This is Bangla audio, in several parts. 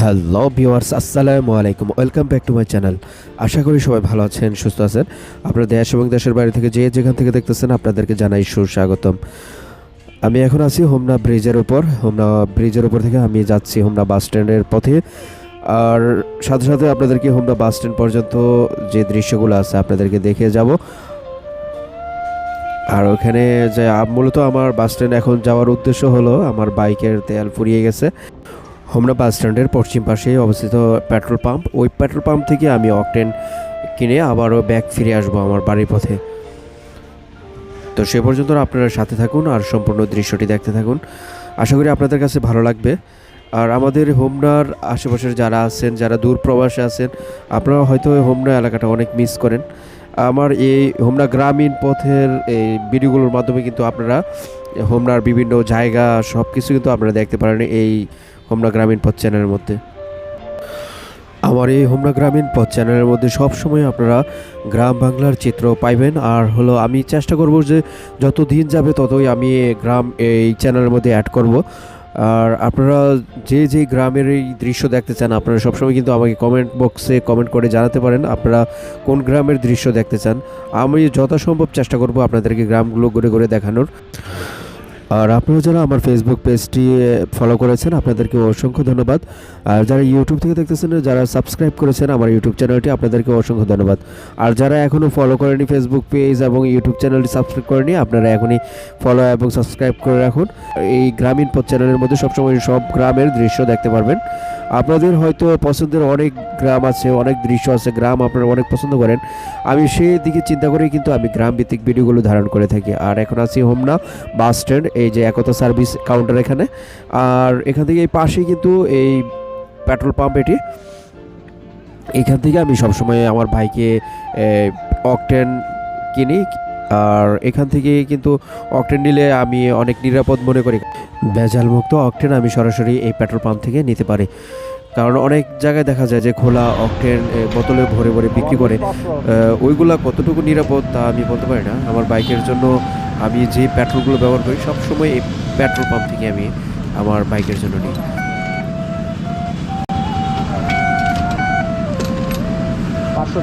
হ্যালো ভিউয়ার্স আসসালামু আলাইকুম welcome back to my channel আশা করি সবাই ভালো আছেন, সুস্থ আছেন। আপনারা দেশ এবং দেশের বাইরে থেকে যে যেখান থেকে দেখতেছেন, আপনাদেরকে জানাই সুস্বাগতম। আমি এখন আছি হোমনা ব্রিজের উপর। হোমনা ব্রিজের উপর থেকে আমি যাচ্ছি হোমনা বাস স্ট্যান্ডের পথে। আর সাথে সাথে আপনাদেরকে হোমনা বাস স্ট্যান্ড পর্যন্ত যে দৃশ্যগুলো আছে, আপনাদেরকে দেখে যাব। আর ওখানে যে মূলত আমার বাস স্ট্যান্ড এখন যাওয়ার উদ্দেশ্য হলো, আমার বাইকের তেল ফুরিয়ে গেছে। হোমনা বাস স্ট্যান্ডের পশ্চিম পাশে অবস্থিত পেট্রোল পাম্প। ওই পেট্রোল পাম্প থেকে আমি অকটেন কিনে আবারও ব্যাক ফিরে আসব আমার বাড়ির পথে। তো সে পর্যন্ত আপনারা সাথে থাকুন আর সম্পূর্ণ দৃশ্যটি দেখতে থাকুন। আশা করি আপনাদের কাছে ভালো লাগবে। আর আমাদের হোমনার আশেপাশের যারা আছেন, যারা দূর প্রবাসে আছেন, আপনারা হয়তো হোমনা এলাকাটা অনেক মিস করেন। আমার এই হোমনা গ্রামীণ পথের এই ভিডিওগুলোর মাধ্যমে কিন্তু আপনারা হোমনার বিভিন্ন জায়গা সব কিছু কিন্তু আপনারা দেখতে পারেন। এই হোমনা গ্রামীণ পথ চ্যানেলের মধ্যে। আমার এই হোমনা গ্রামীণ পথ চ্যানেলের মধ্যে সব সময় আপনারা গ্রাম বাংলার চিত্র পাইবেন। আর হলো, আমি চেষ্টা করব যে যত দিন যাবে ততই আমি গ্রাম এই চ্যানেলের মধ্যে অ্যাড করব। আর আপনারা যে যে গ্রামের এই দৃশ্য দেখতে চান, আপনারা সবসময় কিন্তু আমাকে কমেন্ট বক্সে কমেন্ট করে জানাতে পারেন, আপনারা কোন গ্রামের দৃশ্য দেখতে চান। আমি যথাসম্ভব চেষ্টা করব আপনাদেরকে গ্রামগুলো ঘুরে ঘুরে দেখানোর। আর আপনারা যারা আমার ফেসবুক পেজটি ফলো করেছেন, আপনাদেরকে অসংখ্য ধন্যবাদ। আর যারা ইউটিউব থেকে দেখতেছেন, যারা সাবস্ক্রাইব করেছেন, আমার ইউটিউব চ্যানেলটি আপনাদেরকে অসংখ্য ধন্যবাদ। আর যারা এখনও ফলো করেনি ফেসবুক পেজ এবং ইউটিউব চ্যানেলটি সাবস্ক্রাইব করেনি আপনারা এখনই ফলো এবং সাবস্ক্রাইব করে রাখুন। এই গ্রামীণ পথ চ্যানেলের মধ্যে সবসময় সব গ্রামের দৃশ্য দেখতে পারবেন। আপনাদের হয়তো পছন্দের অনেক গ্রাম আছে, অনেক দৃশ্য আছে, গ্রাম আপনারা অনেক পছন্দ করেন। আমি সেই দিকে চিন্তা করেই কিন্তু আমি গ্রাম ভিত্তিক ভিডিওগুলো ধারণ করে থাকি। আর এখন আছি হোমনা বাস স্ট্যান্ড, এই যে একতা সার্ভিস কাউন্টার এখানে। আর এখান থেকে এই পাশেই কিন্তু এই পেট্রোল পাম্প এটি। এখান থেকে আমি সবসময় আমার ভাইকে অকটেন কিনি। আর এখান থেকে কিন্তু অকটেন নিলে আমি অনেক নিরাপদ মনে করি। ভেজাল মুক্ত অকটেন আমি সরাসরি এই পেট্রোল পাম্প থেকে নিতে পারি। কারণ অনেক জায়গায় দেখা যায় যে খোলা অকটেন বোতলে ভরে ভরে বিক্রি করে। ওইগুলা কতটুকু নিরাপদ তা আমি বলতে পারি না। আমার বাইকের জন্য আমি যে পেট্রোলগুলো ব্যবহার করি, সবসময় এই পেট্রোল পাম্প থেকে আমি আমার বাইকের জন্য নিই। পাঁচশো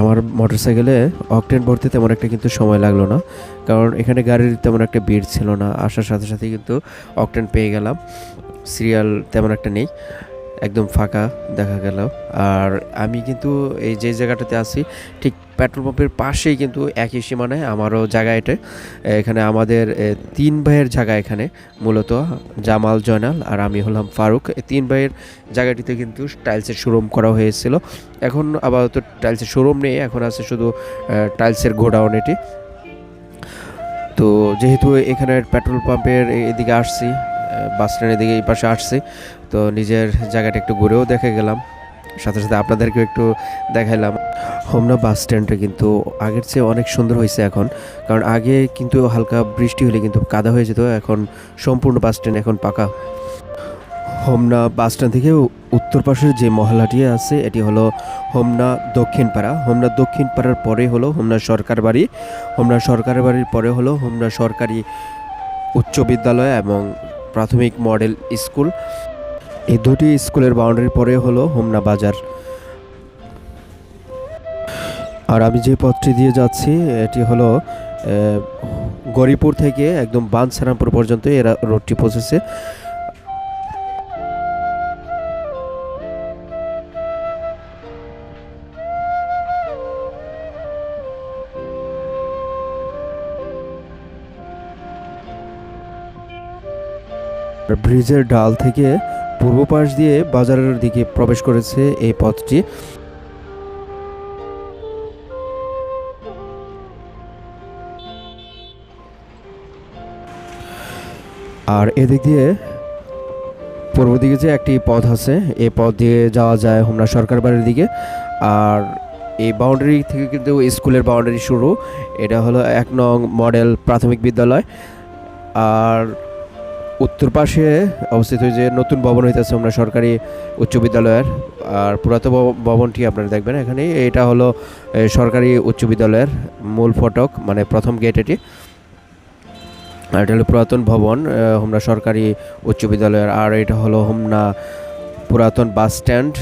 আমার মোটরসাইকেলে অকটেন ভরতে তেমন একটা কিন্তু সময় লাগল না। কারণ এখানে গাড়ির তেমন একটা ভিড় ছিল না। আসার সাথে সাথে কিন্তু অকটেন পেয়ে গেলাম। সিরিয়াল তেমন একটা নেই। একদম ফাঁকা দেখা গেল। আর আমি কিন্তু এই যে জায়গাটাতে আছি, ঠিক পেট্রোল পাম্পের পাশেই কিন্তু একই সীমানায় আমারও জায়গা এটা। এখানে আমাদের তিন ভাইয়ের জায়গা এখানে, মূলত জামাল, জয়নাল আর আমি হলাম ফারুক। তিন ভাইয়ের জায়গাটিতে কিন্তু টাইলসের শোরুম করা হয়েছিল। এখন আপাতত টাইলসের শোরুম নেই, এখন আছে শুধু টাইলসের গোডাউন এটি। তো যেহেতু এখানে পেট্রোল পাম্পের এদিকে আসছি বাস স্ট্যান্ডের দিকে এই পাশে আসছি, তো নিজের জায়গাটা একটু ঘুরেও দেখে গেলাম। সাথে সাথে আপনাদেরকেও একটু দেখাইলাম। হোমনা বাস স্ট্যান্ডটা কিন্তু আগের চেয়ে অনেক সুন্দর হয়েছে এখন। কারণ আগে কিন্তু হালকা বৃষ্টি হলে কিন্তু কাদা হয়ে যেত, এখন সম্পূর্ণ বাস স্ট্যান্ড এখন পাকা। হোমনা বাস স্ট্যান্ড থেকে উত্তর পাশের যে মহলাটি আছে, এটি হলো হোমনা দক্ষিণ পাড়া হোমনা দক্ষিণ পাড়ার পরে হলো হোমনা সরকার বাড়ি। হোমনা সরকার বাড়ির পরে হলো হোমনা সরকারি উচ্চ বিদ্যালয় এবং প্রাথমিক মডেল স্কুল। এই দুটি স্কুলের বাউন্ডারির পরে হলো হোমনা বাজার। আর আমি যে পথটি দিয়ে যাচ্ছি, এটি হলো গরিপুর থেকে একদম বানসারামপুর পর্যন্ত এরা রোডটি পৌঁছেছে। ব্রিজের ডাল থেকে পূর্ব পাশ দিয়ে বাজারের দিকে প্রবেশ করেছে এই পথটি। আর এদিক দিয়ে পূর্ব দিকে যে একটি পথ আছে, এই পথ দিয়ে যাওয়া যায় হোমনা সরকার বাড়ির দিকে। আর এই বাউন্ডারি থেকে কিন্তু স্কুলের বাউন্ডারি শুরু। এটা হলো এক নং মডেল প্রাথমিক বিদ্যালয়। আর উত্তর পাশে অবস্থিত যে নতুন ভবন হইতেছে আমরা সরকারি উচ্চ বিদ্যালয়ের, আর পুরাতন ভবনটি আপনারা দেখবেন এখানে। এটা হলো সরকারি উচ্চ বিদ্যালয়ের মূল ফটক মানে প্রথম গেট এটি। এটা হলো পুরাতন ভবন হোমনা সরকারি উচ্চ বিদ্যালয়ের, আর এটা হলো হোমনা পুরাতন বাস স্ট্যান্ড।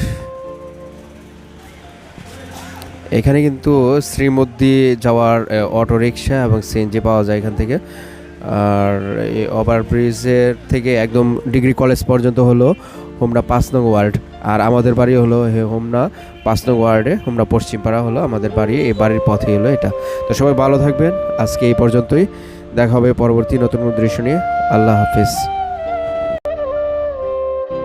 এখানে কিন্তু শ্রীমদ্দি যাওয়ার অটো রিক্সা এবং সিএনজি পাওয়া যায় এখান থেকে। আর এই ওভারব্রিজের থেকে একদম ডিগ্রি কলেজ পর্যন্ত হলো হোমনা পাঁচ নং ওয়ার্ড। আর আমাদের বাড়ি হলো হে- হোমনা পাঁচ নং ওয়ার্ডে, হোমনা পশ্চিমপাড়া হলো আমাদের বাড়ি, এই বাড়ির পথে হলো এটা। তো সবাই ভালো থাকবেন, আজকে এই পর্যন্তই। দেখা হবে পরবর্তী নতুন দৃশ্য নিয়ে। আল্লাহ হাফিজ।